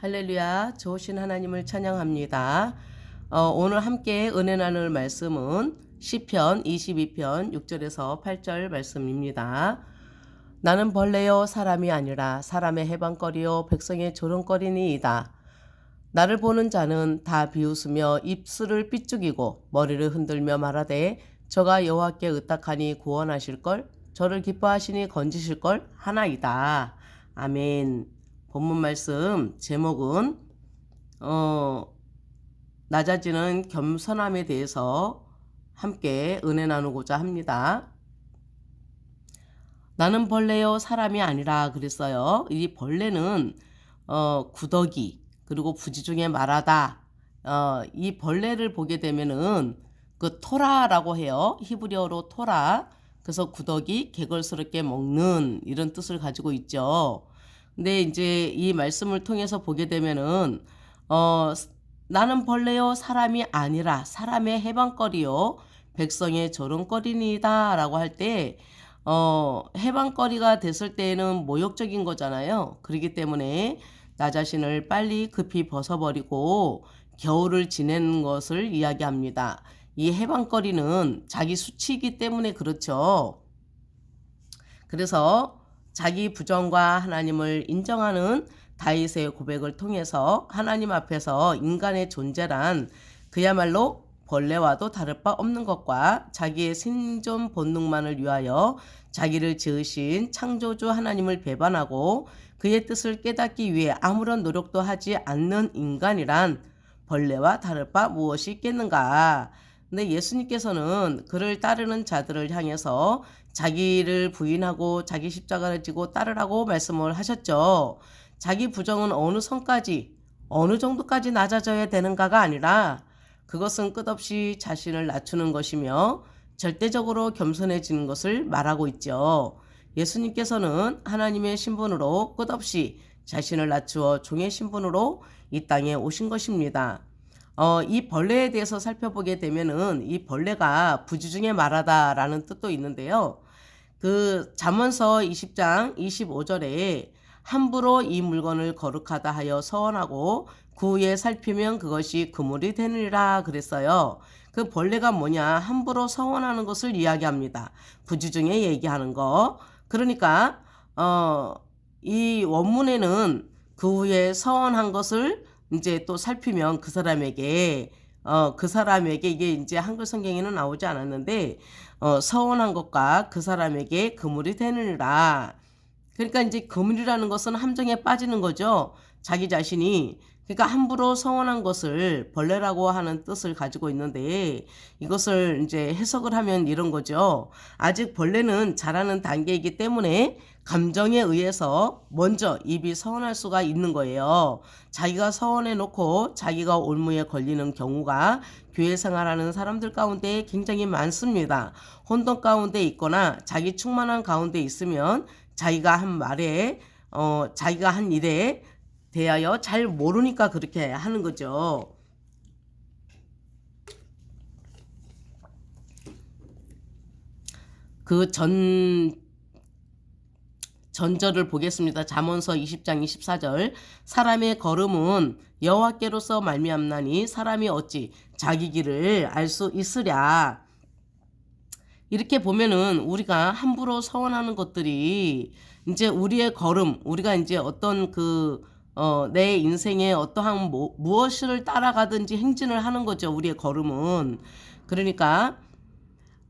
할렐루야, 좋으신 하나님을 찬양합니다. 어, 오늘 함께 은혜 나눌 말씀은 시편 22편 6절에서 8절 말씀입니다. 나는 벌레요 사람이 아니라 사람의 해방거리요 백성의 조롱거리니이다. 나를 보는 자는 다 비웃으며 입술을 삐죽이고 머리를 흔들며 말하되 저가 여호와께 의탁하니 구원하실 걸 저를 기뻐하시니 건지실 걸 하나이다. 아멘. 본문 말씀 제목은 어 낮아지는 겸손함에 대해서 함께 은혜 나누고자 합니다. 나는 벌레요 사람이 아니라 그랬어요. 이 벌레는 어 구더기 그리고 부지 중에 말하다 어 이 벌레를 보게 되면은 그 토라라고 해요. 히브리어로 토라. 그래서 구더기 개걸스럽게 먹는 이런 뜻을 가지고 있죠. 근데 이제 이 말씀을 통해서 보게 되면은 어 나는 벌레요 사람이 아니라 사람의 해방거리요 백성의 조롱거리니다라고 할 때 어 해방거리가 됐을 때에는 모욕적인 거잖아요. 그렇기 때문에 나 자신을 빨리 급히 벗어버리고 겨울을 지내는 것을 이야기합니다. 이 해방거리는 자기 수치이기 때문에 그렇죠. 그래서 자기 부정과 하나님을 인정하는 다윗의 고백을 통해서 하나님 앞에서 인간의 존재란 그야말로 벌레와도 다를 바 없는 것과 자기의 생존 본능만을 위하여 자기를 지으신 창조주 하나님을 배반하고 그의 뜻을 깨닫기 위해 아무런 노력도 하지 않는 인간이란 벌레와 다를 바 무엇이 있겠는가? 근데 예수님께서는 그를 따르는 자들을 향해서 자기를 부인하고 자기 십자가를 지고 따르라고 말씀을 하셨죠. 자기 부정은 어느 선까지, 어느 정도까지 낮아져야 되는가가 아니라 그것은 끝없이 자신을 낮추는 것이며 절대적으로 겸손해지는 것을 말하고 있죠. 예수님께서는 하나님의 신분으로 끝없이 자신을 낮추어 종의 신분으로 이 땅에 오신 것입니다. 어, 이 벌레에 대해서 살펴보게 되면은 이 벌레가 부지 중에 말하다라는 뜻도 있는데요. 그 잠언서 20장 25절에 함부로 이 물건을 거룩하다 하여 서원하고 그 후에 살피면 그것이 그물이 되느니라 그랬어요. 그 벌레가 뭐냐? 함부로 서원하는 것을 이야기합니다. 부지 중에 얘기하는 거. 그러니까 어, 이 원문에는 그 후에 서원한 것을 이제 또 살피면 그 사람에게 어, 그 사람에게 이게 이제 한글 성경에는 나오지 않았는데 어, 서원한 것과 그 사람에게 그물이 되느니라. 그러니까 이제 그물이라는 것은 함정에 빠지는 거죠. 자기 자신이 그러니까 함부로 서원한 것을 벌레라고 하는 뜻을 가지고 있는데 이것을 이제 해석을 하면 이런 거죠. 아직 벌레는 자라는 단계이기 때문에 감정에 의해서 먼저 입이 서원할 수가 있는 거예요. 자기가 서원해 놓고 자기가 올무에 걸리는 경우가 교회 생활하는 사람들 가운데 굉장히 많습니다. 혼돈 가운데 있거나 자기 충만한 가운데 있으면 자기가 한 말에 어 자기가 한 일에 대하여 잘 모르니까 그렇게 하는 거죠. 그 전 전절을 보겠습니다. 잠언서 20장 24절 사람의 걸음은 여호와께로서 말미암나니 사람이 어찌 자기 길을 알 수 있으랴. 이렇게 보면은 우리가 함부로 서원하는 것들이 이제 우리의 걸음, 우리가 이제 어떤 그 어, 내 인생에 어떠한 뭐, 무엇을 따라가든지 행진을 하는 거죠. 우리의 걸음은. 그러니까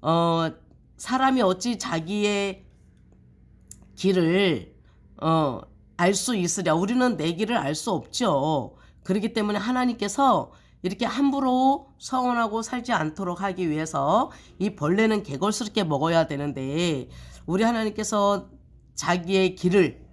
어, 사람이 어찌 자기의 길을 어, 알 수 있으랴. 우리는 내 길을 알 수 없죠. 그렇기 때문에 하나님께서 이렇게 함부로 서원하고 살지 않도록 하기 위해서 이 벌레는 개걸스럽게 먹어야 되는데 우리 하나님께서 자기의 길을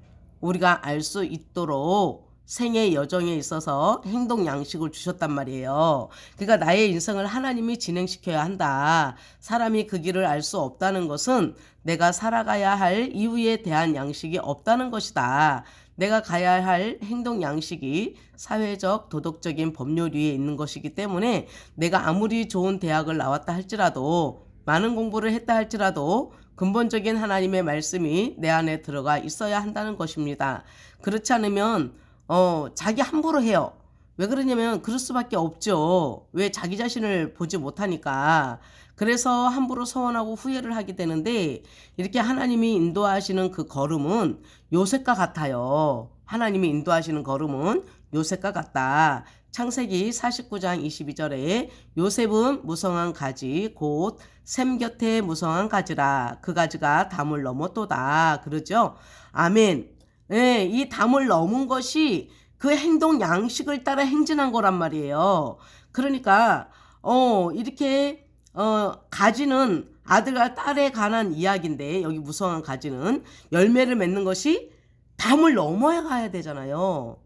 우리가 알 수 있도록 생의 여정에 있어서 행동 양식을 주셨단 말이에요. 그러니까 나의 인생을 하나님이 진행시켜야 한다. 사람이 그 길을 알 수 없다는 것은 내가 살아가야 할 이유에 대한 양식이 없다는 것이다. 내가 가야 할 행동 양식이 사회적, 도덕적인 법률 위에 있는 것이기 때문에 내가 아무리 좋은 대학을 나왔다 할지라도 많은 공부를 했다 할지라도 근본적인 하나님의 말씀이 내 안에 들어가 있어야 한다는 것입니다. 그렇지 않으면 어, 자기 함부로 해요. 왜 그러냐면 그럴 수밖에 없죠. 왜 자기 자신을 보지 못하니까. 그래서 함부로 서원하고 후회를 하게 되는데 이렇게 하나님이 인도하시는 그 걸음은 요셉과 같아요. 하나님이 인도하시는 걸음은 요셉과 같다. 창세기 49장 22절에 요셉은 무성한 가지 곧 샘 곁에 무성한 가지라 그 가지가 담을 넘었도다 그러죠. 아멘. 예, 이 담을 넘은 것이 그 행동 양식을 따라 행진한 거란 말이에요. 그러니까 어 이렇게 어 가지는 아들과 딸에 관한 이야기인데 여기 무성한 가지는 열매를 맺는 것이 담을 넘어야 가야 되잖아요.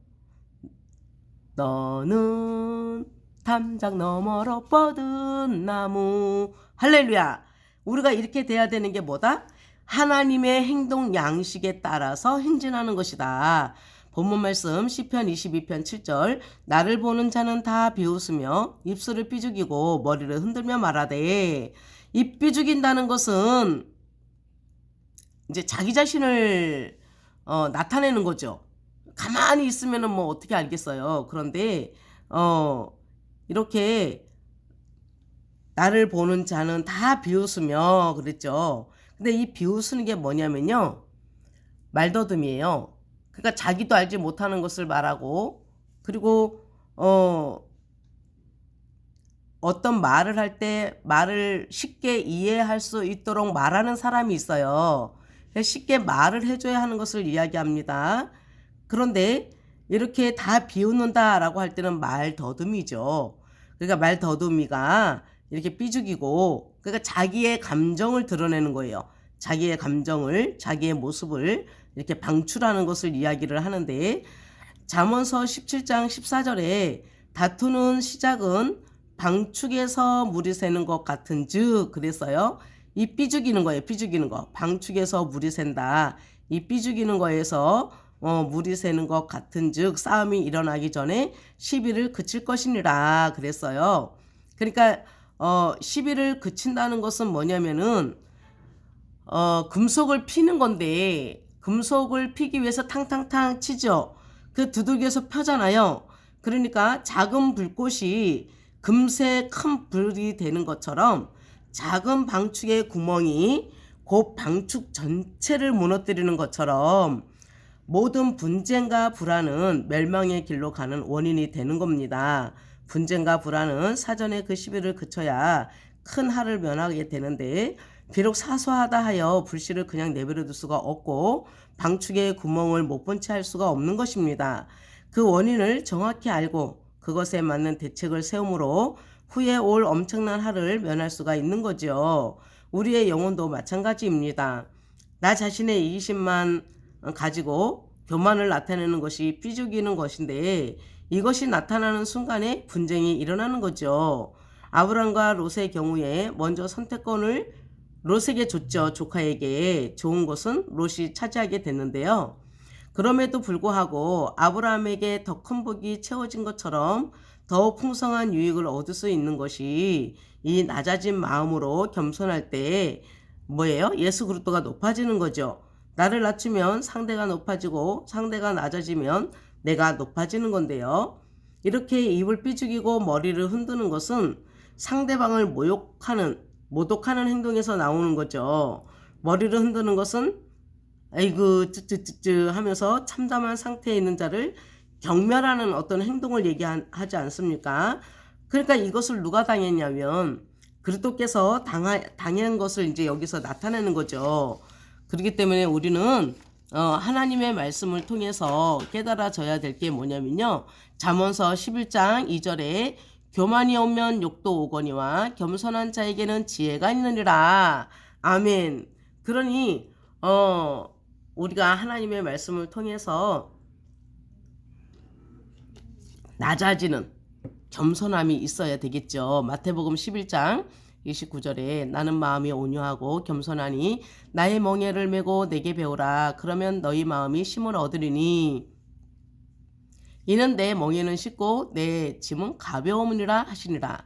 너는 담장 너머로 뻗은 나무 할렐루야. 우리가 이렇게 돼야 되는 게 뭐다? 하나님의 행동 양식에 따라서 행진하는 것이다. 본문 말씀 시편 22편 7절 나를 보는 자는 다 비웃으며 입술을 삐죽이고 머리를 흔들며 말하되 입 삐죽인다는 것은 이제 자기 자신을 어, 나타내는 거죠. 가만히 있으면은 뭐 어떻게 알겠어요. 그런데 어 이렇게 나를 보는 자는 다 비웃으며 그랬죠. 근데 이 비웃는 게 뭐냐면요. 말더듬이에요. 그러니까 자기도 알지 못하는 것을 말하고 그리고 어 어떤 말을 할 때 말을 쉽게 이해할 수 있도록 말하는 사람이 있어요. 쉽게 말을 해줘야 하는 것을 이야기합니다. 그런데 이렇게 다 비웃는다라고 할 때는 말 더듬이죠. 그러니까 말 더듬이가 이렇게 삐죽이고 그러니까 자기의 감정을 드러내는 거예요. 자기의 감정을 자기의 모습을 이렇게 방출하는 것을 이야기를 하는데 잠언서 17장 14절에 다투는 시작은 방축에서 물이 새는 것 같은 즉 그랬어요. 이 삐죽이는 거예요. 삐죽이는 거. 방축에서 물이 샌다. 이 삐죽이는 거에서 어, 물이 새는 것 같은 즉 싸움이 일어나기 전에 시비를 그칠 것이니라 그랬어요. 그러니까 어, 시비를 그친다는 것은 뭐냐면은 어, 금속을 피는 건데 금속을 피기 위해서 탕탕탕 치죠. 그 두들겨서 펴잖아요. 그러니까 작은 불꽃이 금세 큰 불이 되는 것처럼 작은 방축의 구멍이 곧 방축 전체를 무너뜨리는 것처럼 모든 분쟁과 불안은 멸망의 길로 가는 원인이 되는 겁니다. 분쟁과 불안은 사전에 그 시비를 그쳐야 큰 할을 면하게 되는데 비록 사소하다 하여 불씨를 그냥 내버려 둘 수가 없고 방축의 구멍을 못 본 채 할 수가 없는 것입니다. 그 원인을 정확히 알고 그것에 맞는 대책을 세움으로 후에 올 엄청난 할을 면할 수가 있는 거죠. 우리의 영혼도 마찬가지입니다. 나 자신의 이기심만 가지고 교만을 나타내는 것이 삐죽이는 것인데 이것이 나타나는 순간에 분쟁이 일어나는 거죠. 아브람과 롯의 경우에 먼저 선택권을 롯에게 줬죠. 조카에게 좋은 것은 롯이 차지하게 됐는데요. 그럼에도 불구하고 아브라함에게 더 큰 복이 채워진 것처럼 더 풍성한 유익을 얻을 수 있는 것이 이 낮아진 마음으로 겸손할 때 뭐예요? 예수 그리스도가 높아지는 거죠. 나를 낮추면 상대가 높아지고 상대가 낮아지면 내가 높아지는 건데요. 이렇게 입을 삐죽이고 머리를 흔드는 것은 상대방을 모욕하는 모독하는 행동에서 나오는 거죠. 머리를 흔드는 것은 아이고 쯔쯔쯔쯔 하면서 참담한 상태에 있는 자를 경멸하는 어떤 행동을 얘기하지 않습니까? 그러니까 이것을 누가 당했냐면 그리스도께서 당한 것을 이제 여기서 나타내는 거죠. 그렇기 때문에 우리는 어, 하나님의 말씀을 통해서 깨달아져야 될 게 뭐냐면요. 잠언서 11장 2절에 교만이 오면 욕도 오거니와 겸손한 자에게는 지혜가 있느니라. 아멘. 그러니 어 우리가 하나님의 말씀을 통해서 낮아지는 겸손함이 있어야 되겠죠. 마태복음 11장 29절에 나는 마음이 온유하고 겸손하니 나의 멍에를 메고 내게 배우라. 그러면 너희 마음이 힘을 얻으리니 이는 내 멍에는 쉽고 내 짐은 가벼움이라 하시니라.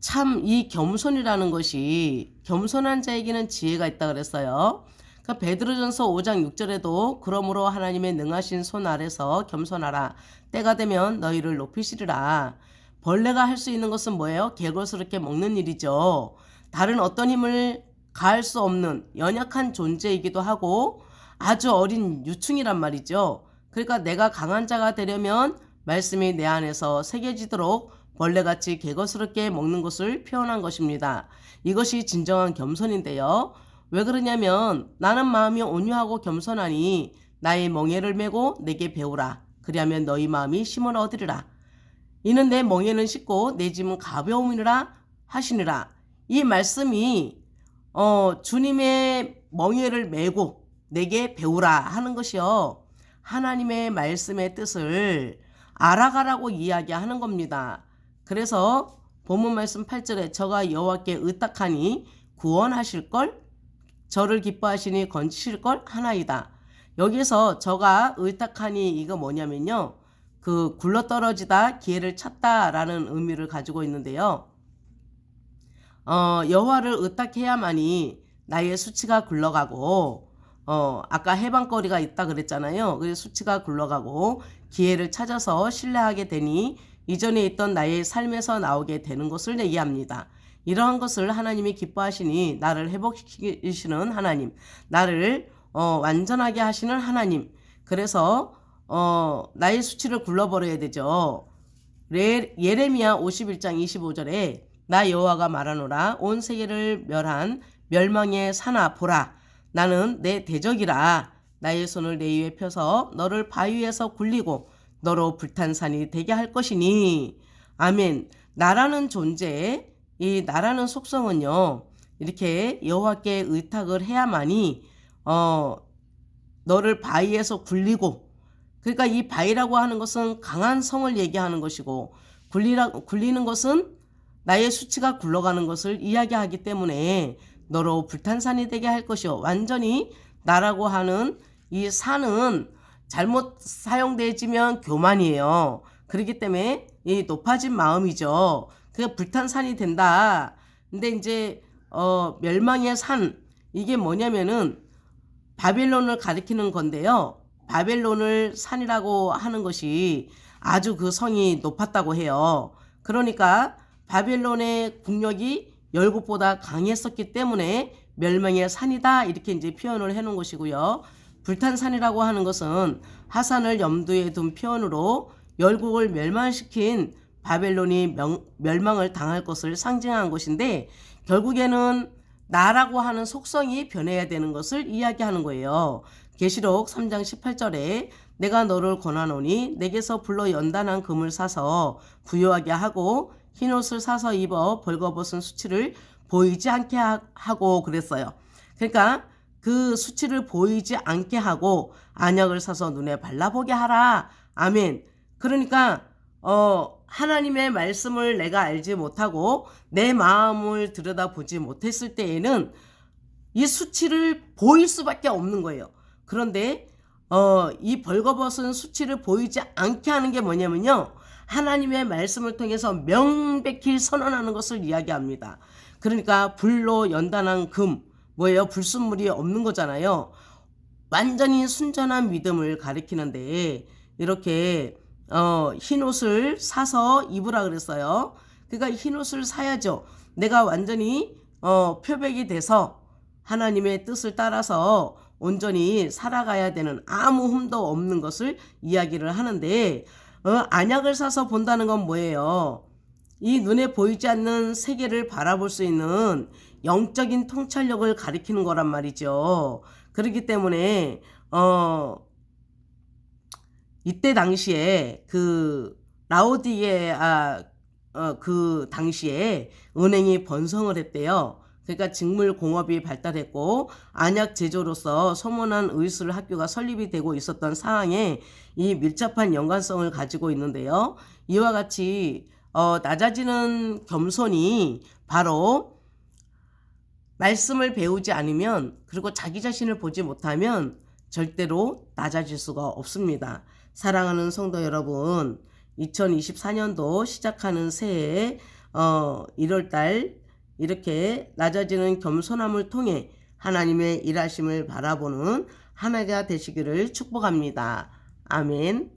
참 이 겸손이라는 것이 겸손한 자에게는 지혜가 있다 그랬어요. 그러니까 베드로전서 5장 6절에도 그러므로 하나님의 능하신 손 아래서 겸손하라 때가 되면 너희를 높이시리라. 벌레가 할 수 있는 것은 뭐예요? 개걸스럽게 먹는 일이죠. 다른 어떤 힘을 가할 수 없는 연약한 존재이기도 하고 아주 어린 유충이란 말이죠. 그러니까 내가 강한 자가 되려면 말씀이 내 안에서 새겨지도록 벌레같이 개거스럽게 먹는 것을 표현한 것입니다. 이것이 진정한 겸손인데요. 왜 그러냐면 나는 마음이 온유하고 겸손하니 나의 멍에를 메고 내게 배우라. 그리하면 너희 마음이 심을 얻으리라. 이는 내 멍에는 쉽고 내 짐은 가벼움이라 하시니라. 이 말씀이 어, 주님의 멍에를 메고 내게 배우라 하는 것이요. 하나님의 말씀의 뜻을 알아가라고 이야기하는 겁니다. 그래서 본문 말씀 8절에 저가 여호와께 의탁하니 구원하실 걸 저를 기뻐하시니 건지실 걸 하나이다. 여기서 저가 의탁하니 이거 뭐냐면요. 그 굴러떨어지다 기회를 찾다라는 의미를 가지고 있는데요. 어, 여호와를 의탁해야만이 나의 수치가 굴러가고 어, 아까 해방거리가 있다 그랬잖아요. 그래서 수치가 굴러가고 기회를 찾아서 신뢰하게 되니 이전에 있던 나의 삶에서 나오게 되는 것을 얘기합니다. 이러한 것을 하나님이 기뻐하시니 나를 회복시키시는 하나님, 나를 어, 완전하게 하시는 하나님. 그래서 어, 나의 수치를 굴러버려야 되죠. 레, 예레미야 51장 25절에 나 여호와가 말하노라. 온 세계를 멸한 멸망의 사나 보라. 나는 내 대적이라. 나의 손을 내 위에 펴서 너를 바위에서 굴리고 너로 불탄 산이 되게 할 것이니. 아멘. 나라는 존재 이 나라는 속성은요 이렇게 여호와께 의탁을 해야만이 어 너를 바위에서 굴리고 그러니까 이 바위라고 하는 것은 강한 성을 얘기하는 것이고 굴리라, 굴리는 것은 나의 수치가 굴러가는 것을 이야기하기 때문에 너로 불탄산이 되게 할 것이요. 완전히 나라고 하는 이 산은 잘못 사용되지면 교만이에요. 그렇기 때문에 이 높아진 마음이죠. 그게 불탄산이 된다. 근데 이제 어 멸망의 산 이게 뭐냐면은 바벨론을 가리키는 건데요. 바벨론을 산이라고 하는 것이 아주 그 성이 높았다고 해요. 그러니까 바벨론의 국력이 열국보다 강했었기 때문에 멸망의 산이다 이렇게 이제 표현을 해 놓은 것이고요. 불탄 산이라고 하는 것은 하산을 염두에 둔 표현으로 열국을 멸망시킨 바벨론이 명, 멸망을 당할 것을 상징한 것인데 결국에는 나라고 하는 속성이 변해야 되는 것을 이야기하는 거예요. 계시록 3장 18절에 내가 너를 권하노니 내게서 불러 연단한 금을 사서 부여하게 하고 흰 옷을 사서 입어 벌거벗은 수치를 보이지 않게 하고 그랬어요. 그러니까 그 수치를 보이지 않게 하고 안약을 사서 눈에 발라보게 하라. 아멘. 그러니까 어 하나님의 말씀을 내가 알지 못하고 내 마음을 들여다보지 못했을 때에는 이 수치를 보일 수밖에 없는 거예요. 그런데 어, 이 벌거벗은 수치를 보이지 않게 하는 게 뭐냐면요. 하나님의 말씀을 통해서 명백히 선언하는 것을 이야기합니다. 그러니까 불로 연단한 금, 뭐예요? 불순물이 없는 거잖아요. 완전히 순전한 믿음을 가리키는데 이렇게 어, 흰 옷을 사서 입으라 그랬어요. 그러니까 흰 옷을 사야죠. 내가 완전히 어, 표백이 돼서 하나님의 뜻을 따라서 온전히 살아가야 되는 아무 흠도 없는 것을 이야기를 하는데 어, 안약을 사서 본다는 건 뭐예요? 이 눈에 보이지 않는 세계를 바라볼 수 있는 영적인 통찰력을 가리키는 거란 말이죠. 그렇기 때문에 어 이때 당시에 그 라오디게아 어, 그 당시에 은행이 번성을 했대요. 그러니까 직물 공업이 발달했고 안약 제조로서 소문난 의술 학교가 설립이 되고 있었던 상황에 이 밀접한 연관성을 가지고 있는데요. 이와 같이 어, 낮아지는 겸손이 바로 말씀을 배우지 않으면 그리고 자기 자신을 보지 못하면 절대로 낮아질 수가 없습니다. 사랑하는 성도 여러분, 2024년도 시작하는 새해 어, 1월달 이렇게 낮아지는 겸손함을 통해 하나님의 일하심을 바라보는 하나가 되시기를 축복합니다. 아멘.